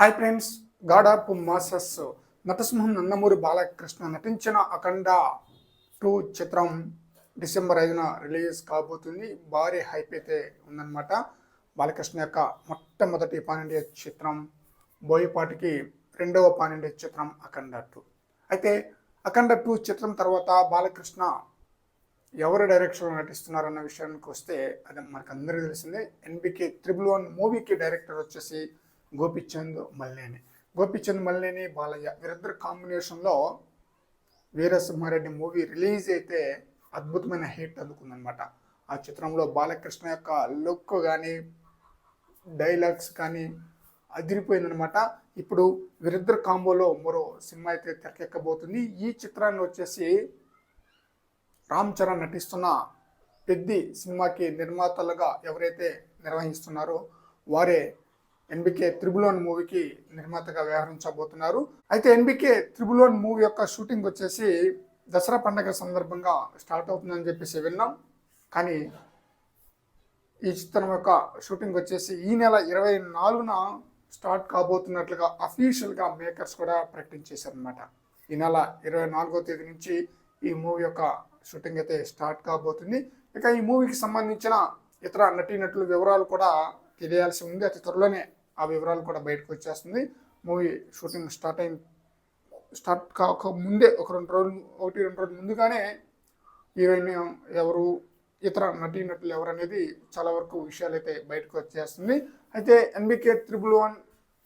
Hi friends god of masses నటసింహం Nandamuri Balakrishna నటించిన Akhanda two చిత్రం December ఐదున రిలీజ్ కాబోతుంది. భారీ హైప్ అయితే ఉందన్నమాట. బాలకృష్ణ యొక్క మొట్టమొదటి పానిండియా చిత్రం బోయపాటికి రెండవ పానిండియా చిత్రం అఖండ టూ అయితే అఖండ టూ చిత్రం తర్వాత బాలకృష్ణ ఎవరు డైరెక్టర్లో నటిస్తున్నారన్న విషయానికి వస్తే అది మనకు అందరికీ తెలిసిందే ఎన్బికే త్రిబుల్ వన్ మూవీకి డైరెక్టర్ వచ్చేసి గోపిచంద్ మల్లేని. గోపిచంద్ మల్లేని బాలయ్య. వీరిద్దరు కాంబినేషన్లో వీరసింహారెడ్డి మూవీ రిలీజ్ అయితే అద్భుతమైన హిట్ అందుకుందనమాట ఆ చిత్రంలో బాలకృష్ణ యొక్క లుక్ కానీ డైలాగ్స్ కానీ అదిరిపోయిందనమాట ఇప్పుడు వీరిద్దరు కాంబోలో మరో సినిమా అయితే తెరకెక్కబోతుంది. ఈ చిత్రాన్ని వచ్చేసి రామ్ చరణ్ నటిస్తున్న పెద్ది సినిమాకి నిర్మాతలుగా ఎవరైతే నిర్వహిస్తున్నారో వారే ఎన్బికే త్రిబులోన్ మూవీకి నిర్మాతగా వ్యవహరించబోతున్నారు. అయితే ఎన్బికే త్రిబులోన్ మూవీ యొక్క షూటింగ్ వచ్చేసి దసరా పండగ సందర్భంగా స్టార్ట్ అవుతుందని చెప్పేసి విన్నాం. కానీ ఈ చిత్రం యొక్క షూటింగ్ వచ్చేసి ఈ నెల ఇరవై నాలుగున స్టార్ట్ కాబోతున్నట్లుగా అఫీషియల్గా మేకర్స్ కూడా ప్రకటించేశారనమాట ఈ నెల ఇరవై నాలుగో తేదీ నుంచి ఈ మూవీ యొక్క షూటింగ్ అయితే స్టార్ట్ కాబోతుంది. ఇక ఈ మూవీకి సంబంధించిన ఇతర నటీనటుల వివరాలు కూడా తెలియాల్సి ఉంది. అతి త్వరలోనే ఆ వివరాలు కూడా బయటకు వచ్చేస్తుంది. మూవీ షూటింగ్ స్టార్ట్ అయిన స్టార్ట్ కాక ముందే ఒక రెండు రోజులు ఒకటి రెండు రోజులు ముందుగానే హీరోయిన్ ఎవరు ఇతర నటీనటులు ఎవరు అనేది చాలా వరకు విషయాలు అయితే బయటకు వచ్చేస్తుంది. అయితే ఎన్బికే త్రిబుల్ వన్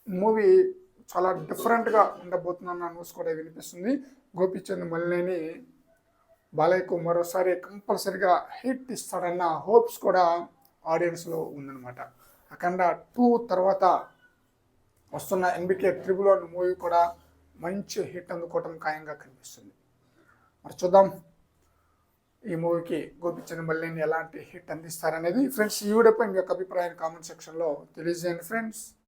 మూవీ చాలా డిఫరెంట్గా ఉండబోతుందన్న న్యూస్ కూడా వినిపిస్తుంది. గోపిచంద్ మల్లేని బాలయ్యకు మరోసారి కంపల్సరిగా హిట్ ఇస్తాడన్న హోప్స్ కూడా ఆడియన్స్లో ఉందన్నమాట. అఖండ టూ తర్వాత వస్తున్న ఎన్బికే త్రిబుల్ వన్ మూవీ కూడా మంచి హిట్ అందుకోవటం ఖాయంగా కనిపిస్తుంది. మరి చూద్దాం ఈ మూవీకి గోపిచంద్ మల్లిని ఎలాంటి హిట్ అందిస్తారనేది. ఫ్రెండ్స్ ఈ వీడియోపై మీ యొక్క అభిప్రాయాన్ని కామెంట్ సెక్షన్లో తెలియజేయండి ఫ్రెండ్స్.